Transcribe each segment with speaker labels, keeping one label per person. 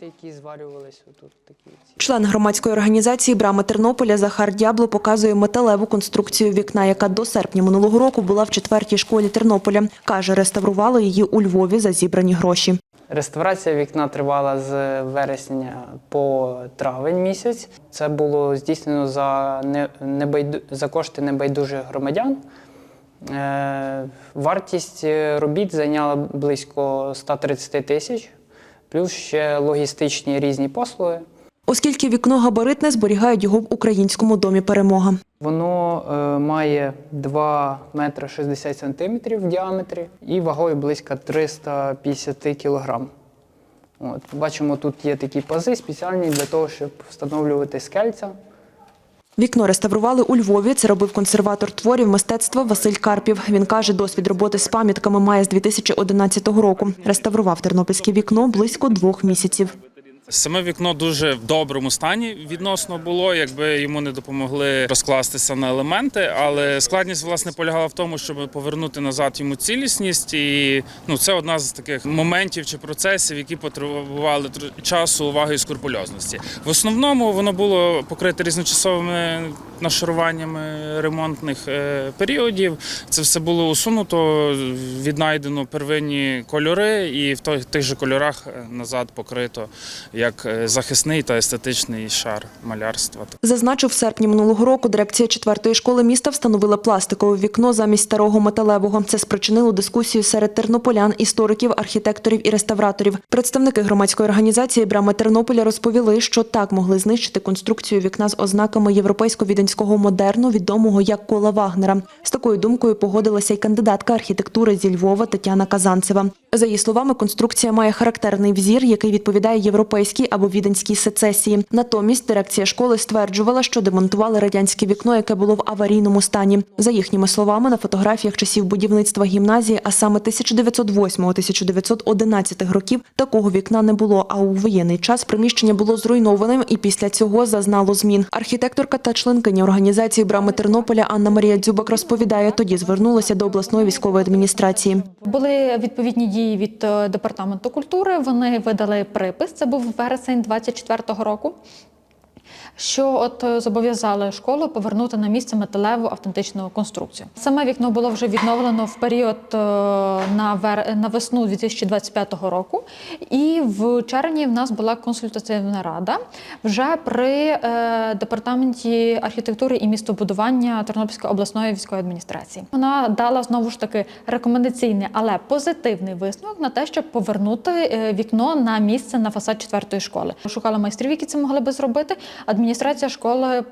Speaker 1: Які зварювалися тут такі.
Speaker 2: Член громадської організації Брами Тернополя Захар Дябло показує металеву конструкцію вікна, яка до серпня минулого року була в четвертій школі Тернополя. Каже, реставрували її у Львові за зібрані гроші.
Speaker 1: Реставрація вікна тривала з вересня по травень місяць. Це було здійснено за, не, небайду, за кошти небайдужих громадян. Е, вартість робіт зайняла близько 130 тисяч, плюс ще логістичні різні послуги.
Speaker 2: Оскільки вікно габаритне, зберігають його в українському домі перемога.
Speaker 1: Воно е, має 2 метри 60 сантиметрів в діаметрі і вагою близько 350 кілограм. От, бачимо, тут є такі пази спеціальні для того, щоб встановлювати скельця.
Speaker 2: Вікно реставрували у Львові. Це робив консерватор творів мистецтва Василь Карпів. Він каже, досвід роботи з пам'ятками має з 2011 року. Реставрував тернопільське вікно близько двох місяців.
Speaker 3: Саме вікно дуже в доброму стані відносно було, якби йому не допомогли розкластися на елементи. Але складність власне полягала в тому, щоб повернути назад йому цілісність. І ну це одна з таких моментів чи процесів, які потребували тр- часу, уваги і скрупульозності. В основному воно було покрите різночасовими нашаруваннями ремонтних е, періодів. Це все було усунуто, віднайдено первинні кольори, і в тих же кольорах е, назад покрито як е, захисний та естетичний шар малярства.
Speaker 2: Зазначив, в серпні минулого року дирекція четвертої школи міста встановила пластикове вікно замість старого металевого. Це спричинило дискусію серед тернополян, істориків, архітекторів і реставраторів. Представники громадської організації Брами Тернополя розповіли, що так могли знищити конструкцію вікна з ознаками європейсько-віденського модерну, відомого як кола Вагнера. З такою думкою погодилася й кандидатка архітектури зі Львова Тетяна Казанцева. За її словами, конструкція має характерний взір, який відповідає європейській або віденській сецесії. Натомість дирекція школи стверджувала, що демонтували радянське вікно, яке було в аварійному стані. За їхніми словами, на фотографіях часів будівництва гімназії, а саме 1908-1911 років, такого вікна не було. А у воєнний час приміщення було зруйнованим і після цього зазнало змін. Архітекторка та членкиня організації Брами Тернополя Анна Марія Дзюбак розповідає, тоді звернулася до обласної військової адміністрації.
Speaker 4: Були відповідні дії від е, департаменту культури. Вони видали припис. Це був вересень 24-го року. Що от е, зобов'язали школу повернути на місце металеву автентичну конструкцію. Саме вікно було вже відновлено в період е, на вер... на весну 2025 року, і в червні в нас була консультативна рада вже при е, департаменті архітектури і містобудування Тернопільської обласної військової адміністрації. Вона дала знову ж таки рекомендаційний, але позитивний висновок на те, щоб повернути вікно на місце на фасад четвертої школи. Шукали майстрів, які це могли би зробити. Адміністрація школи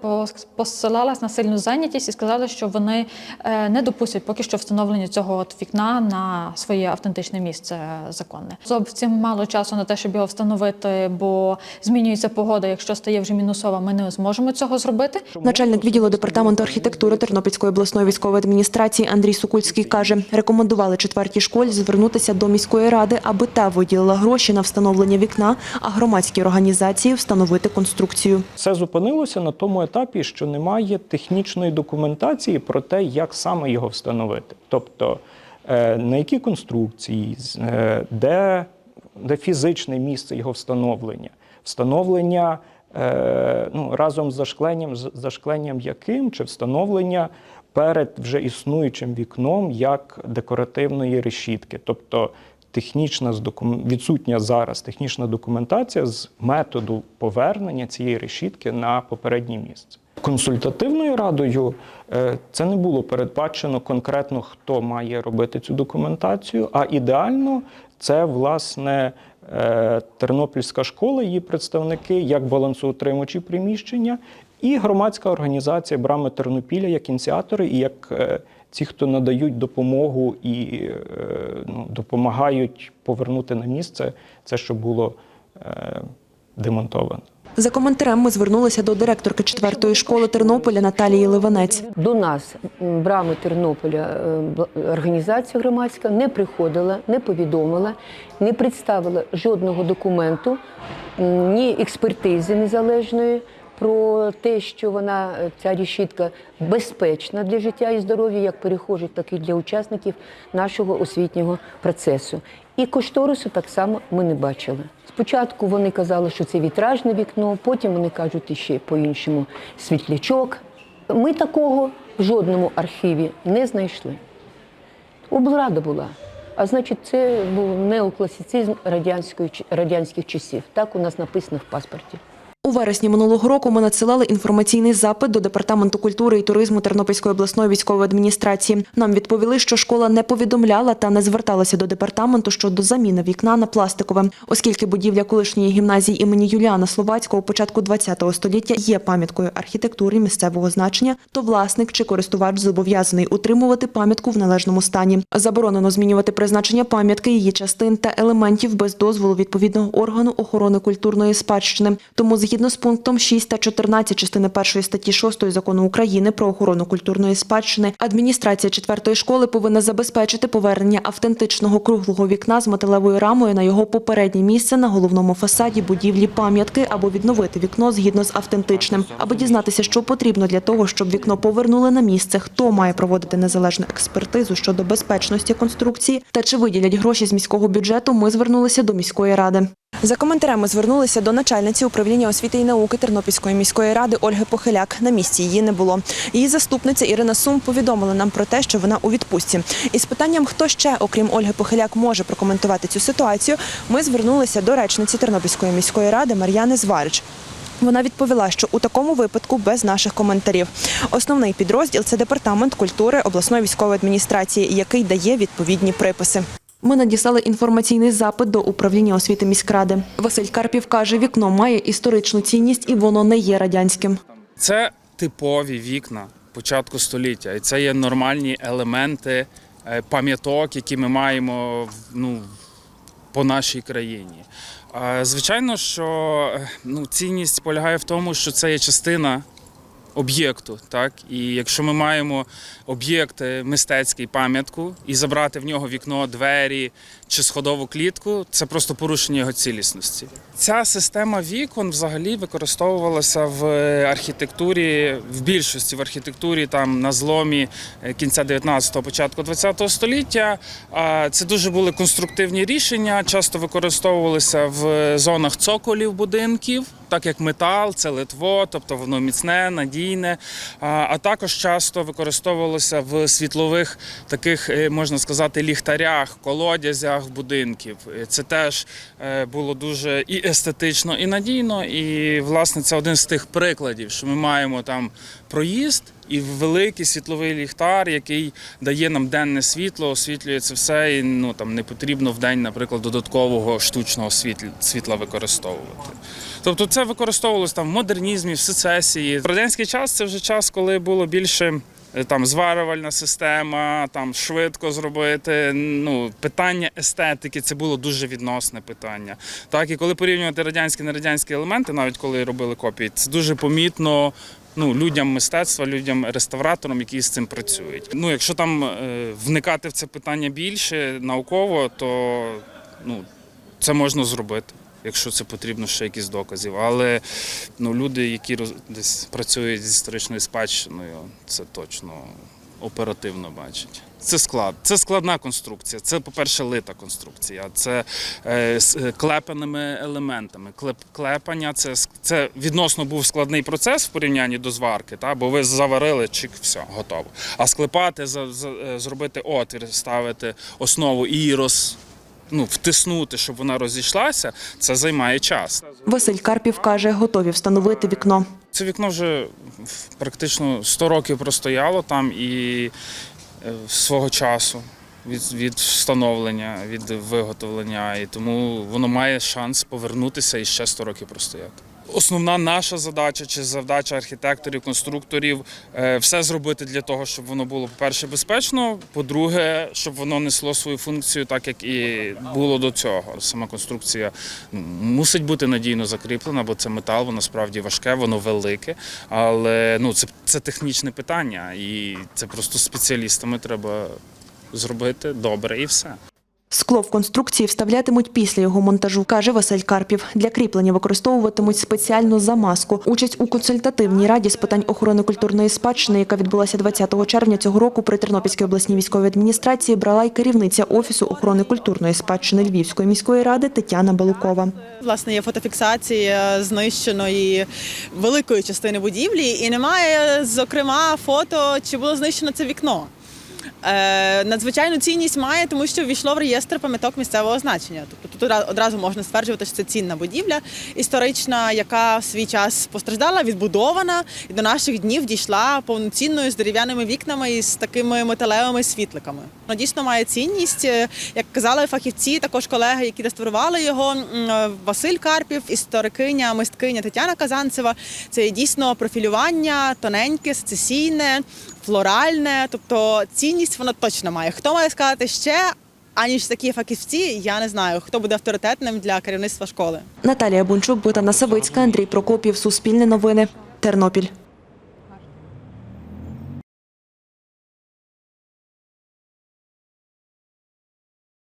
Speaker 4: посилалась на сильну зайнятість і сказала, що вони е, не допустять поки що встановлення цього от вікна на своє автентичне місце законне. Зовсім мало часу на те, щоб його встановити, бо змінюється погода. Якщо стає вже мінусова, ми не зможемо цього зробити.
Speaker 2: Начальник відділу департаменту архітектури Тернопільської обласної військової адміністрації Андрій Сукульський каже, рекомендували четвертій школі звернутися до міської ради, аби та виділила гроші на встановлення вікна, а громадські організації встановити конструкцію.
Speaker 5: Все зупинилося на тому етапі, що немає технічної документації про те, як саме його встановити. Тобто е, на які конструкції, е, де, де фізичне місце його встановлення, встановлення е, ну, разом з зашкленням, з зашкленням яким, чи встановлення перед вже існуючим вікном як декоративної решітки. Тобто технічна відсутня зараз технічна документація з методу повернення цієї решітки на попереднє місце. Консультативною радою е, це не було передбачено конкретно, хто має робити цю документацію, а ідеально це власне е, Тернопільська школа, її представники, як балансоутримувачі приміщення, і громадська організація Брами Тернопіля як ініціатори і як е, ті, хто надають допомогу і е, ну, допомагають повернути на місце це, що було е, демонтовано.
Speaker 2: За коментарем ми звернулися до директорки четвертої школи Тернополя Наталії Ливанець.
Speaker 6: До нас брами Тернополя е, організація громадська не приходила, не повідомила, не представила жодного документу, ні експертизи незалежної про те, що вона е, ця решітка безпечна для життя і здоров'я, як перехожих, так і для учасників нашого освітнього процесу. І кошторису так само ми не бачили. Спочатку вони казали, що це вітражне вікно, потім вони кажуть іще по-іншому світлячок. Ми такого в жодному архіві не знайшли. Облрада була. А значить, це був неокласицизм радянської, радянських часів. Так у нас написано в паспорті.
Speaker 2: У вересні минулого року ми надсилали інформаційний запит до департаменту культури і туризму Тернопільської обласної військової адміністрації. Нам відповіли, що школа не повідомляла та не зверталася до департаменту щодо заміни вікна на пластикове, оскільки будівля колишньої гімназії імені Юліана Словацького початку ХХ століття є пам'яткою архітектури місцевого значення, то власник чи користувач зобов'язаний утримувати пам'ятку в належному стані. Заборонено змінювати призначення пам'ятки, її частин та елементів без дозволу відповідного органу охорони культурної спадщини. Тому згідно з пунктом 6 та 14 частини 1 статті 6 закону України про охорону культурної спадщини, адміністрація четвертої школи повинна забезпечити повернення автентичного круглого вікна з металевою рамою на його попереднє місце на головному фасаді будівлі пам'ятки або відновити вікно згідно з автентичним. Аби дізнатися, що потрібно для того, щоб вікно повернули на місце, хто має проводити незалежну експертизу щодо безпечності конструкції та чи виділять гроші з міського бюджету, ми звернулися до міської ради. За коментарями звернулися до начальниці управління освіти і науки Тернопільської міської ради Ольги Похиляк. На місці її не було. Її заступниця Ірина Сум повідомила нам про те, що вона у відпустці. Із питанням, хто ще, окрім Ольги Похиляк, може прокоментувати цю ситуацію, ми звернулися до речниці Тернопільської міської ради Мар'яни Зварич. Вона відповіла, що у такому випадку без наших коментарів. Основний підрозділ це департамент культури обласної військової адміністрації, який дає відповідні приписи. Ми надіслали інформаційний запит до управління освіти міськради. Василь Карпів каже, вікно має історичну цінність і воно не є радянським.
Speaker 3: Це типові вікна початку століття, і це є нормальні елементи е, пам'яток, які ми маємо ну, по нашій країні. Звичайно, що е, ну, цінність полягає в тому, що це є частина об'єкту. Так? І якщо ми маємо об'єкт е, мистецький пам'ятку і забрати в нього вікно, двері чи сходову клітку, це просто порушення його цілісності. Ця система вікон взагалі використовувалася в е, архітектурі, в більшості в архітектурі там на зломі е, кінця 19-го, початку 20-го століття. Це дуже були конструктивні рішення, часто використовувалися в зонах цоколів будинків, так як метал, це литво, тобто воно міцне, надійне. А також часто використовувалося в світлових таких, е, можна сказати, ліхтарях, колодязях будинків. Е, Це теж е, було дуже і естетично, і надійно. І власне це один з тих прикладів, що ми маємо там проїзд. І великий світловий ліхтар, який дає нам денне світло, освітлює це все, і ну там не потрібно в день, наприклад, додаткового штучного світла, світла використовувати. Тобто це використовувалося в модернізмі, в сецесії. В радянський час це вже час, коли було більше. е, Там зварювальна система, там швидко зробити. Ну питання естетики це було дуже відносне питання. Так і коли порівнювати радянські нерадянські елементи, навіть коли робили копії, це дуже помітно. Ну, людям мистецтва, людям реставраторам, які з цим працюють. Ну, якщо там е, вникати в це питання більше науково, то ну, це можна зробити, якщо це потрібно ще якісь доказів. Але ну, люди, які десь працюють з історичною спадщиною, це точно оперативно бачить. Це склад, це складна конструкція. Це, по-перше, лита конструкція. Це е, з е, клепаними елементами. Клеп, клепання це, це відносно був складний процес в порівнянні до зварки, та, бо ви заварили, чик, все, готово. А склепати, за, за, е, зробити отвір, ставити основу і роз, ну, втиснути, щоб вона розійшлася, це займає час.
Speaker 2: Василь Карпів каже, готові встановити вікно.
Speaker 3: Це вікно вже практично 100 років простояло там і е, свого часу від, від встановлення, від виготовлення, і тому воно має шанс повернутися і ще 100 років простояти. Основна наша задача чи задача архітекторів, конструкторів е, все зробити для того, щоб воно було, по-перше, безпечно, по-друге, щоб воно несло свою функцію так, як і було до цього. Сама конструкція мусить бути надійно закріплена, бо це метал, воно справді важке, воно велике. Але ну, це, це технічне питання, і це просто спеціалістами треба зробити добре і все.
Speaker 2: Скло в конструкції вставлятимуть після його монтажу, каже Василь Карпів. Для кріплення використовуватимуть спеціальну замазку. Участь у консультативній раді з питань охорони культурної спадщини, яка відбулася 20 червня цього року при Тернопільській обласній військовій адміністрації, брала й керівниця офісу охорони культурної спадщини Львівської міської ради Тетяна Балукова.
Speaker 7: Власне, є фотофіксація знищеної великої частини будівлі, і немає, зокрема, фото, чи було знищено це вікно. Е, надзвичайну цінність має, тому що ввійшло в реєстр пам'яток місцевого значення. Тобто тут одразу можна стверджувати, що це цінна будівля історична, яка в свій час постраждала, відбудована і до наших днів дійшла повноцінною з дерев'яними вікнами і з такими металевими світликами. Воно дійсно має цінність. Е, Як казали фахівці, також колеги, які реставрували його, е, Василь Карпів, історикиня, мисткиня Тетяна Казанцева. Це дійсно профілювання тоненьке, сецесійне, флоральне. Тобто цінність вона точно має. Хто має сказати ще? Аніж такі фахівці, я не знаю, хто буде авторитетним для керівництва школи.
Speaker 2: Наталія Бунчук, Богдана Савицька, Андрій Прокопів, Суспільне новини, Тернопіль.